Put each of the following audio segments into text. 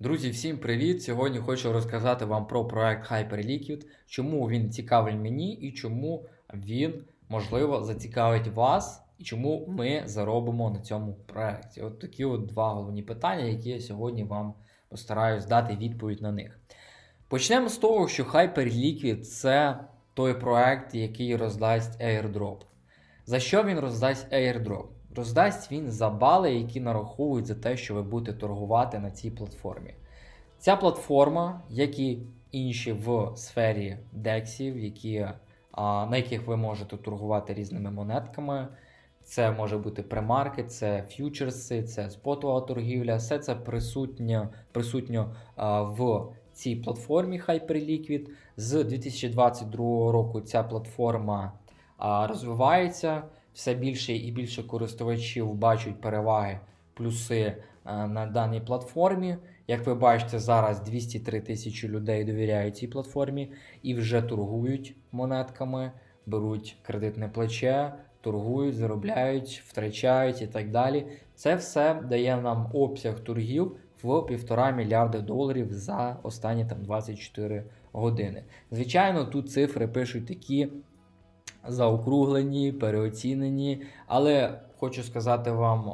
Друзі, всім привіт! Сьогодні хочу розказати вам про проект Hyperliquid, чому він цікавий мені і чому він, можливо, зацікавить вас, і чому ми заробимо на цьому проекті. От такі от два головні питання, які я сьогодні вам постараюсь дати відповідь на них. Почнемо з того, що Hyperliquid це той проект, який роздасть airdrop. За що він роздасть airdrop? Роздасть він за бали, які нараховують за те, що ви будете торгувати на цій платформі. Ця платформа, як і інші в сфері дексів, які, на яких ви можете торгувати різними монетками. Це може бути премаркет, це ф'ючерси, це спотова торгівля. Все це присутньо, присутньо в цій платформі Hyperliquid. З 2022 року ця платформа розвивається. Все більше і більше користувачів бачать переваги, плюси на даній платформі. Як ви бачите, зараз 203 тисячі людей довіряють цій платформі і вже торгують монетками, беруть кредитне плече, торгують, заробляють, втрачають і так далі. Це все дає нам обсяг торгів в півтора мільярда доларів за останні там 24 години. Звичайно, тут цифри пишуть такі заокруглені, переоцінені, але хочу сказати вам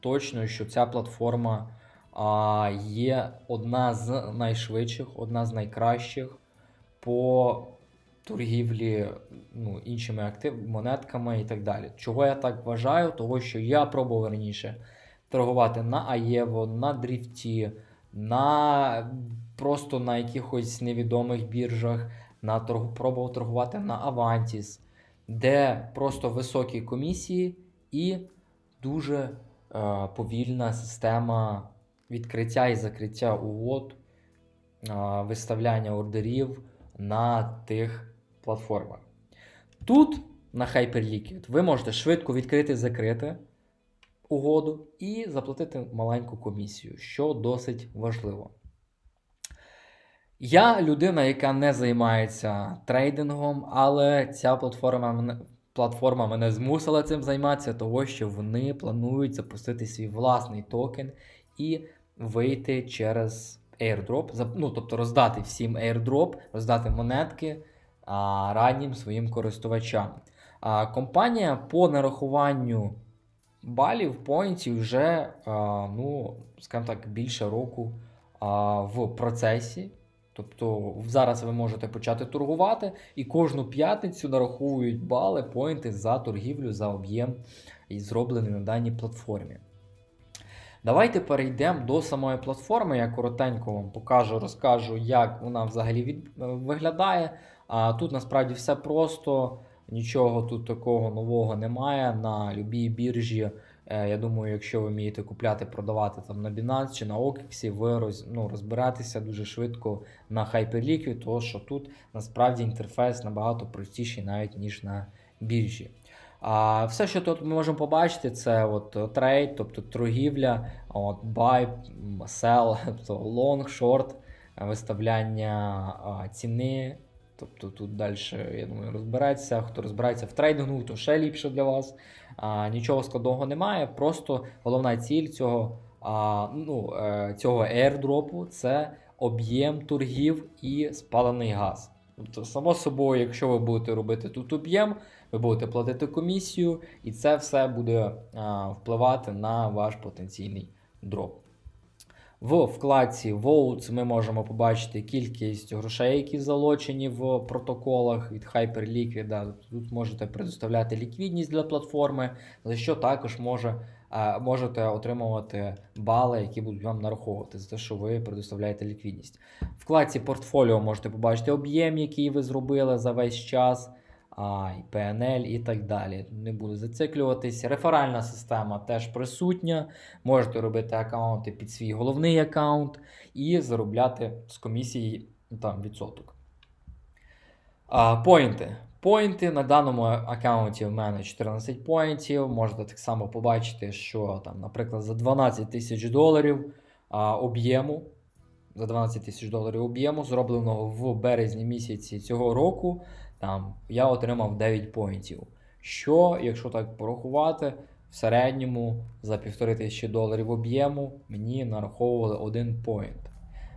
точно, що ця платформа а, є одна з найшвидших, одна з найкращих по торгівлі ну, іншими актив, монетками і так далі. Чого я так вважаю? Того, що я пробував раніше торгувати на Аєво, на Дріфті, на просто на якихось невідомих біржах, на торг... пробував торгувати на Avantis, де просто високі комісії і дуже е, повільна система відкриття і закриття угод, е, виставляння ордерів на тих платформах. Тут на Hyperliquid ви можете швидко відкрити закрити угоду і заплатити маленьку комісію, що досить важливо. Я людина, яка не займається трейдингом, але ця платформа платформа мене змусила цим займатися, того що вони планують запустити свій власний токен і вийти через airdrop, ну, тобто роздати всім airdrop, роздати монетки а, раннім своїм користувачам. А, Компанія по нарахуванню балів, поінтів вже, а, ну, скажімо так, більше року а, в процесі. Тобто зараз ви можете почати торгувати, і кожну п'ятницю нараховують бали, поінти за торгівлю, за об'єм, зроблений на даній платформі. Давайте перейдемо до самої платформи. Я коротенько вам покажу, розкажу, як вона взагалі від... виглядає. А Тут насправді все просто, нічого тут такого нового немає. На любій біржі. Е, Я думаю, якщо ви вмієте купляти, продавати там на Binance чи на OKX, ви роз, ну, розберетеся дуже швидко на Hyperliquid, тому що тут насправді інтерфейс набагато простіший навіть ніж на біржі. А все, що тут ми можемо побачити, це от трейд, тобто торгівля, от buy, sell, тобто long, short, виставляння ціни. Тобто тут далі, я думаю, розбереться. Хто розбирається в трейдингу, то ще ліпше для вас. А, Нічого складного немає. Просто головна ціль цього а, ну, е, цього airdropу це об'єм торгів і спалений газ. Тобто, само собою, якщо ви будете робити тут об'єм, ви будете платити комісію, і це все буде а, впливати на ваш потенційний дроп. В вкладці Votes ми можемо побачити кількість грошей, які залочені в протоколах від Hyperliquid. Тут можете предоставляти ліквідність для платформи, за що також може, можете отримувати бали, які будуть вам нараховувати за те, що ви предоставляєте ліквідність. Вкладці портфоліо можете побачити об'єм, який ви зробили за весь час. А, і PNL і так далі. Не буду зациклюватись. Реферальна система теж присутня. Можете робити аккаунти під свій головний аккаунт і заробляти з комісії там, відсоток. А, Поінти. Поінти на даному аккаунті в мене 14 поінтів. Можете так само побачити, що, там, наприклад, за 12 тисяч доларів об'єму. За 12 тисяч доларів об'єму, зробленого в березні місяці цього року, там я отримав 9 поінтів. Що, якщо так порахувати, в середньому за 1500 доларів об'єму мені нараховували 1 поінт.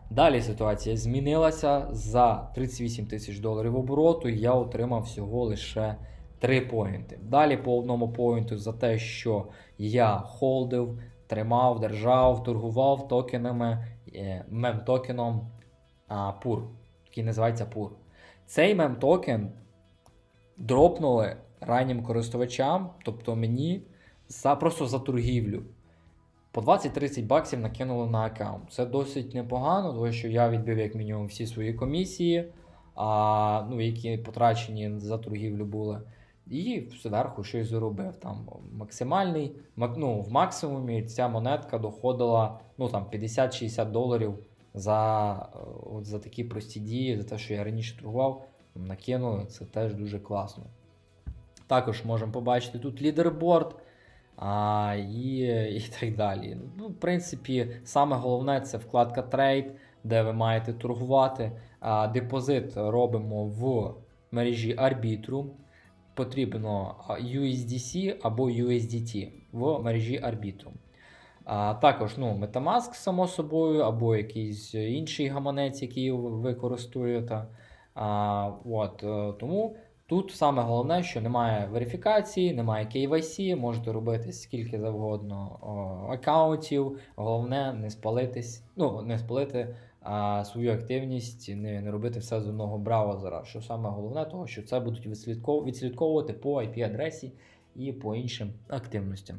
Далі ситуація змінилася за 38 тисяч доларів обороту. Я отримав всього лише 3 поінти. Далі по одному поінту за те, що я холдив, тримав, держав, торгував токенами, е, мем-токеном а, PUR, який називається PUR. Цей мем-токен дропнули раннім користувачам, тобто мені за, просто за торгівлю. По 20-30 баксів накинули на аккаунт. Це досить непогано, тому що я відбив як мінімум всі свої комісії, а, ну, які потрачені за торгівлю були. І зверху щось заробив. Там максимальний, ну, в максимумі ця монетка доходила ну, там, 50-60 доларів за, е, от, за такі прості дії, за те, що я раніше торгував, накинули. Це теж дуже класно. Також можемо побачити тут лідерборд а, і, і так далі. Ну, в принципі, саме головне це вкладка Trade, де ви маєте торгувати. А, депозит робимо в мережі Arbitrum. Потрібно USDC або USDT в мережі Arbitrum. А, також ну, Metamask, само собою, або якийсь інший гаманець, який ви користуєте. А, от, е, тому Тут саме головне, що немає верифікації, немає KYC, можете робити скільки завгодно о, аккаунтів. Головне не спалитись, ну, не спалити а, свою активність, не, не робити все з одного браузера. Що саме головне, того, що це будуть відслідковувати по IP-адресі і по іншим активностям.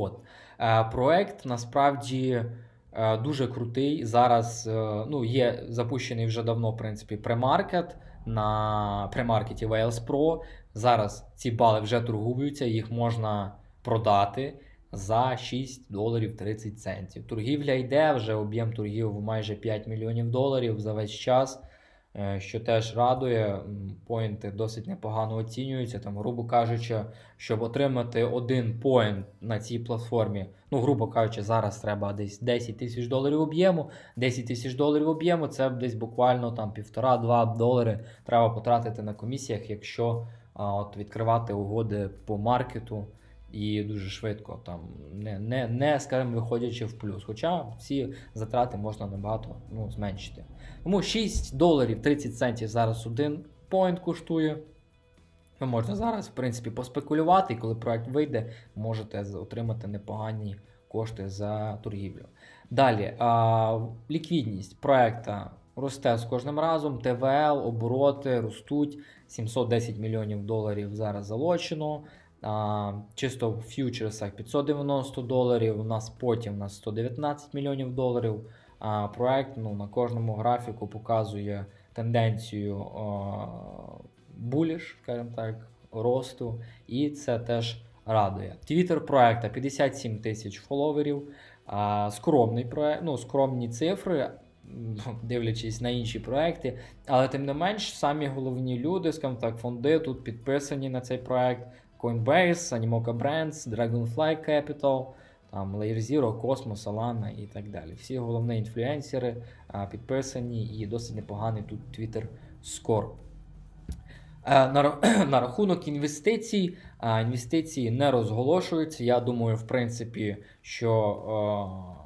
От. Е, проект насправді. е, Дуже крутий. Зараз е, ну, є запущений вже давно, в принципі, премаркет на премаркеті Wales Pro. Зараз ці бали вже торгуються, їх можна продати за 6 доларів 30 центів. Торгівля йде, вже об'єм торгів майже 5 мільйонів доларів за весь час. Е, Що теж радує, поінти досить непогано оцінюються. Там, грубо кажучи, щоб отримати один поінт на цій платформі, ну, грубо кажучи, зараз треба десь 10 тисяч доларів об'єму. 10 тисяч доларів об'єму це десь буквально там 1,5-2 долари треба потратити на комісіях, якщо а, от, відкривати угоди по маркету і дуже швидко, там, не, не, не скажімо, виходячи в плюс. Хоча ці затрати можна набагато ну, зменшити. Тому 6 доларів 30 центів зараз один поінт коштує. Ви можете зараз, в принципі, поспекулювати, і коли проект вийде, можете отримати непогані кошти за торгівлю. Далі, а, ліквідність проекта росте з кожним разом. ТВЛ, обороти ростуть. 710 мільйонів доларів зараз залочено. Чисто в фьючерсах 590 доларів. У нас потім у нас 119 мільйонів доларів. А, проект ну, на кожному графіку показує тенденцію а, буліш, скажімо так, росту, і це теж радує. Твіттер проекта 57 тисяч фоловерів. А, скромний проект, ну, скромні цифри, дивлячись на інші проекти. Але тим не менш, самі головні люди, скажімо так, фонди тут підписані на цей проект. Coinbase, Animoca Brands, Dragonfly Capital, там Layer Zero, Cosmos, Solana і так далі. Всі головні інфлюенсери підписані і досить непоганий тут Twitter. Е, На, на рахунок інвестицій, інвестиції не розголошуються. Я думаю, в принципі, що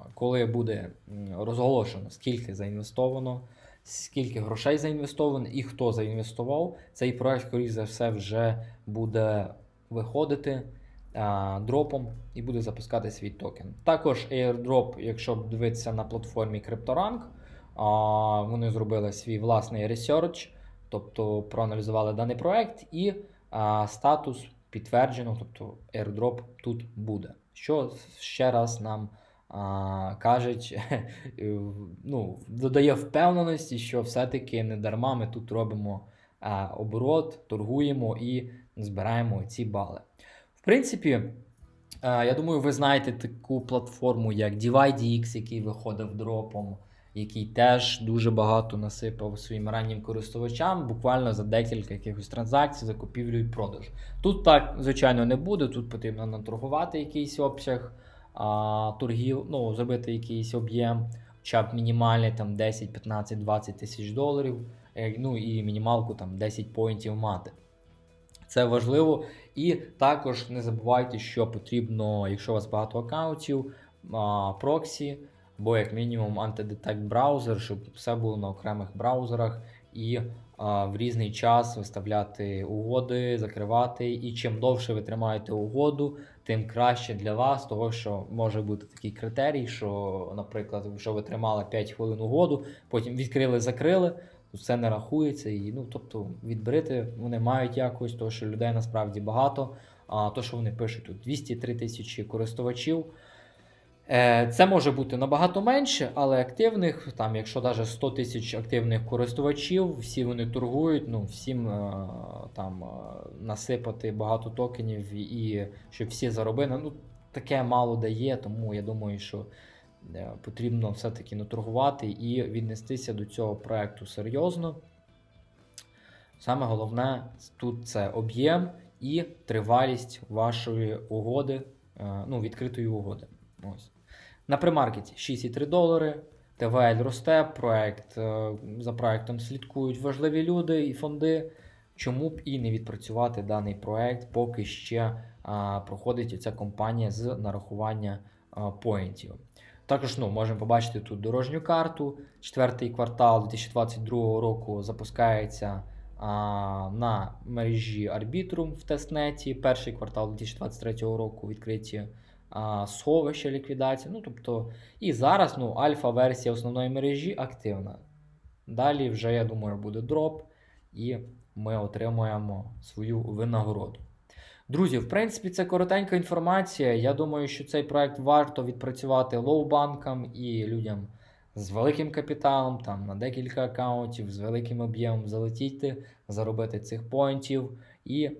е, коли буде розголошено, скільки заінвестовано, скільки грошей заінвестовано і хто заінвестував, цей проект, скоріш за все, вже буде виходити а, дропом і буде запускати свій токен. Також airdrop, якщо дивитися на платформі CryptoRank, а, вони зробили свій власний research, тобто проаналізували даний проект, і а, статус підтверджено, тобто airdrop тут буде. Що ще раз нам а, кажуть, ну, додає впевненості, що все-таки не дарма ми тут робимо а, оборот, торгуємо і збираємо ці бали. В принципі, е, я думаю, ви знаєте таку платформу, як DivideX, який виходив дропом, який теж дуже багато насипав своїм раннім користувачам, буквально за декілька якихось транзакцій, за купівлю і продаж. Тут так, звичайно, не буде. Тут потрібно наторгувати якийсь обсяг а, торгів, ну, зробити якийсь об'єм, хоча б мінімальний там 10, 15, 20 тисяч доларів, е, ну і мінімалку там 10 поінтів мати. Це важливо. І також не забувайте, що потрібно, якщо у вас багато аккаунтів, проксі або як мінімум антидетект браузер, щоб все було на окремих браузерах і в різний час виставляти угоди, закривати. І чим довше ви тримаєте угоду, тим краще для вас, того що може бути такий критерій, що, наприклад, якщо ви тримали 5 хвилин угоду, потім відкрили, закрили. Це не рахується, і ну тобто відбрити вони мають якось, тому що людей насправді багато. А то, що вони пишуть тут 203 тисячі користувачів. Е, Це може бути набагато менше, але активних, там, якщо навіть 100 тисяч активних користувачів, всі вони торгують, ну, всім е, там е, насипати багато токенів і, щоб всі заробили. Ну, таке мало дає, тому я думаю, що потрібно все-таки наторгувати і віднестися до цього проекту серйозно. Саме головне тут це об'єм і тривалість вашої угоди, е, ну, відкритої угоди. Ось. На примаркеті 6,3 долари. ТВЛ росте, проект, е, за проектом слідкують важливі люди і фонди. Чому б і не відпрацювати даний проект, поки ще а, проходить ця компанія з нарахування а, поінтів. Також ну, можемо побачити тут дорожню карту. Четвертий квартал 2022 року запускається а, на мережі Arbitrum в тестнеті. Перший квартал 2023 року відкриті а, сховища ліквідації. Ну, тобто, і зараз ну, альфа-версія основної мережі активна. Далі вже, я думаю, буде дроп, і ми отримуємо свою винагороду. Друзі, в принципі, це коротенька інформація. Я думаю, що цей проект варто відпрацювати лоу-банкам і людям з великим капіталом, там на декілька аккаунтів, з великим об'ємом залетіти, заробити цих поінтів і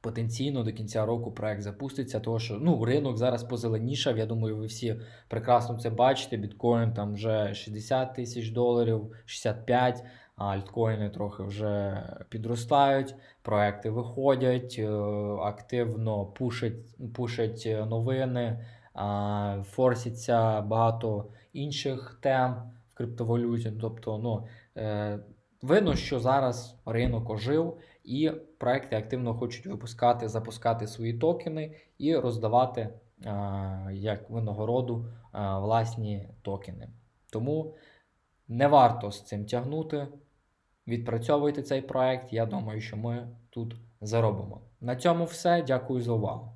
потенційно до кінця року проект запуститься. Тому що ну, ринок зараз позеленішав. Я думаю, ви всі прекрасно це бачите. Біткоін там вже 60 тисяч доларів, 65, а альткоїни трохи вже підростають, проекти виходять, е, активно пушать, пушать новини, а, форситься багато інших тем в криптовалюті. Тобто, ну, е, видно, що зараз ринок ожив, і проекти активно хочуть випускати, запускати свої токени і роздавати як винагороду власні токени. Тому не варто з цим тягнути. Відпрацьовуйте цей проект. Я думаю, що ми тут заробимо. На цьому все. Дякую за увагу.